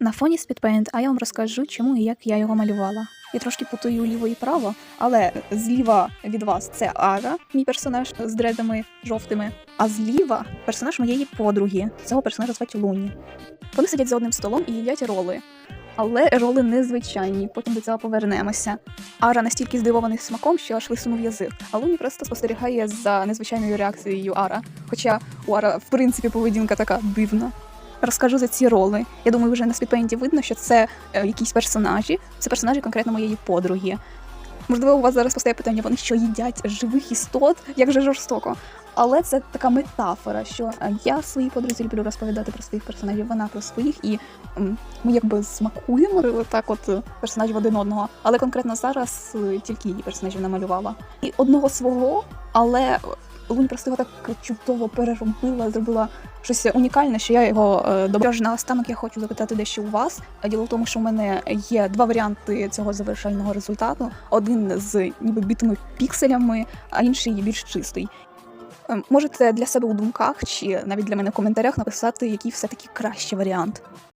На фоні Speedpaint, а я вам розкажу, чому і як я його малювала. Я трошки путаю ліво і право, але зліва від вас це Ара, мій персонаж з дредами жовтими. А зліва персонаж моєї подруги. Цього персонажа звати Луні. Вони сидять за одним столом і їдять роли. Але роли незвичайні, потім до цього повернемося. Ара настільки здивований смаком, що аж висунув язик. А Луні просто спостерігає за незвичайною реакцією Ара. Хоча у Ара, в принципі, поведінка така дивна. Розкажу за ці роли. Я думаю, вже на спідпейнті видно, що це е, якісь персонажі, це персонажі конкретно моєї подруги. Можливо, у вас зараз постає питання, вони що їдять живих істот, як же жорстоко. Але це така метафора, що е, я своїй подрузі люблю розповідати про своїх персонажів, вона про своїх, і ми якби смакуємо так, от е, персонажів один одного. Але конкретно зараз тільки її персонажів намалювала. І одного свого, але Лунь просто його так чудово переробила, зробила щось унікальне, що я його е, добре. ж наостанок я хочу запитати дещо у вас. Діло в тому, що в мене є два варіанти цього завершального результату: один з ніби бітими пікселями, а інший більш чистий. Е, Можете для себе у думках чи навіть для мене в коментарях написати, який все-таки кращий варіант.